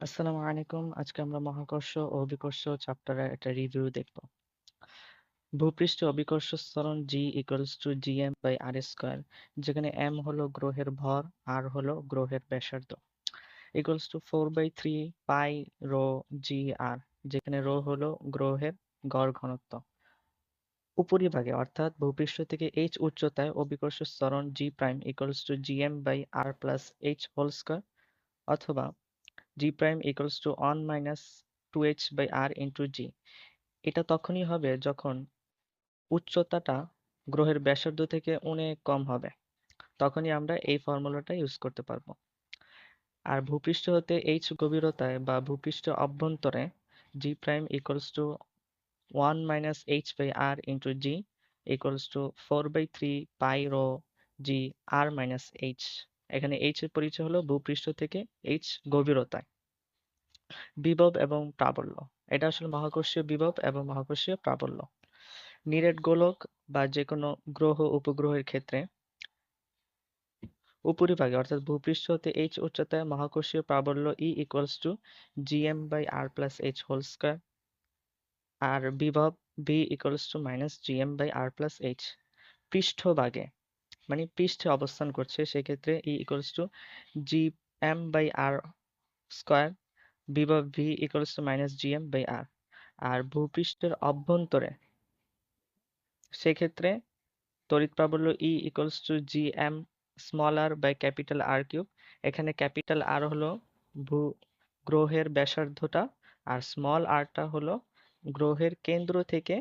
আসসালামু আলাইকুম। আজকে আমরা মহাকর্ষ ও অভিকর্ষ চ্যাপ্টারের একটা রিভিউ দেখব। ভূপৃষ্ঠ অভিকর্ষ ত্বরণ G equals to G M by R square যেখানে এম হলো গ্রহের ভর আর হলো গ্রহের ব্যাসার্ধ equals to four by three pi rho G R যেখানে রো হলো গ্রহের গড় ঘনত্ব। উপরিভাগে, অর্থাৎ ভূপৃষ্ঠ থেকে এইচ উচ্চতায় অভিকর্ষ ত্বরণ G prime equals to G M by R plus H whole square অথবা g prime equals to 1 minus 2h by r into g. এটা তখনই হবে যখন উচ্চতাটা গ্রহের ব্যাসার্ধ থেকে অনেক কম হবে। তখনই আমরা এই ফর্মুলাটা ইউজ করতে পারব। আর ভূপৃষ্ঠ হতে h গভীরতায় বা ভূপৃষ্ঠ অভ্যন্তরে g prime equals to 1 minus h by r into g equals to 4 by 3 pi rho g r minus h এখানে h এর পরিচয় হলো ভূপৃষ্ঠ থেকে h গভীরতায়। বিভব এবং প্রাবল্য। এটা আসলে মহাকর্ষীয় বিভব এবং মহাকর্ষীয় প্রাবল্য। নিরেট গোলক বা যে কোনো গ্রহ উপগ্রহের ক্ষেত্রে উপরিভাগে, অর্থাৎ ভূপৃষ্ঠ হতে এইচ উচ্চতায় মহাকর্ষীয় প্রাবল্য E equals to GM by R plus H whole square আর বিভব V equals to minus GM by R plus H পৃষ্ঠভাগে। মানে পৃষ্ঠে অবস্থান করছে, সেক্ষেত্রে E equals to G M by R square বিভব V equals to minus GM by R আর ভূপৃষ্ঠের অভ্যন্তরে সেক্ষেত্রে তড়িৎ প্রাবল্য E equals to M small R by capital R cube এখানে ক্যাপিটাল আর হলো ভূ গ্রহের ব্যাসার্ধটা আর স্মল আরটা হলো গ্রহের কেন্দ্র থেকে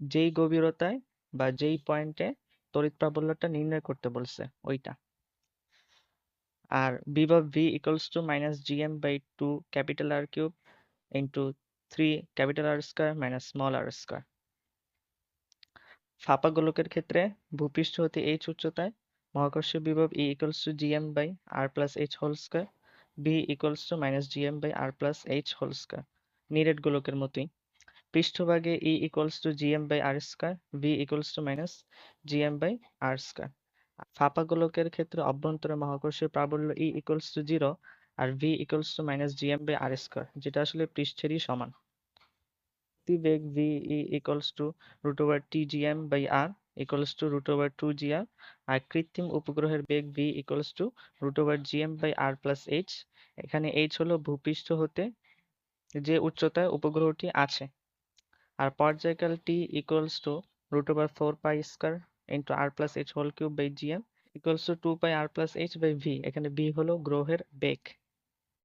যেই গভীরতায় বা যেই পয়েন্টে তড়িৎ প্রাবল্যটা নির্ণয় করতে বলছে ওইটা। আর বিভব V equals to minus GM by two capital R cube into three capital R square minus small R square ফাঁপা গোলকের ক্ষেত্রে ভূপৃষ্ঠ হতে এইচ উচ্চতায় মহাকর্ষীয় বিভব E equals to GM by R plus H whole square V equals to minus GM by R plus H whole square নিরেট গোলকের মতোই। পৃষ্ঠভাগে E equals to GM by R square V equals to minus GM by R square ফাঁপা গোলকের ক্ষেত্রে অভ্যন্তরে মহাকর্ষের প্রাবল্য E equals to zero R V equals to minus GM by R square যেটা আসলে পৃষ্ঠেরই সমান। বেগ V E equals to root over two GM by R equals to root over two G R আর কৃত্রিম উপগ্রহের বেগ V equals to root over GM by R plus H এখানে H হলো ভূপৃষ্ঠ হতে যে উচ্চতায় উপগ্রহটি আছে। আর পর্যায়কাল T equals two root over 4 pi square into r plus h whole cube by gm equals to 2 pi r plus h by v এখানে v হলো গ্রহের বেগ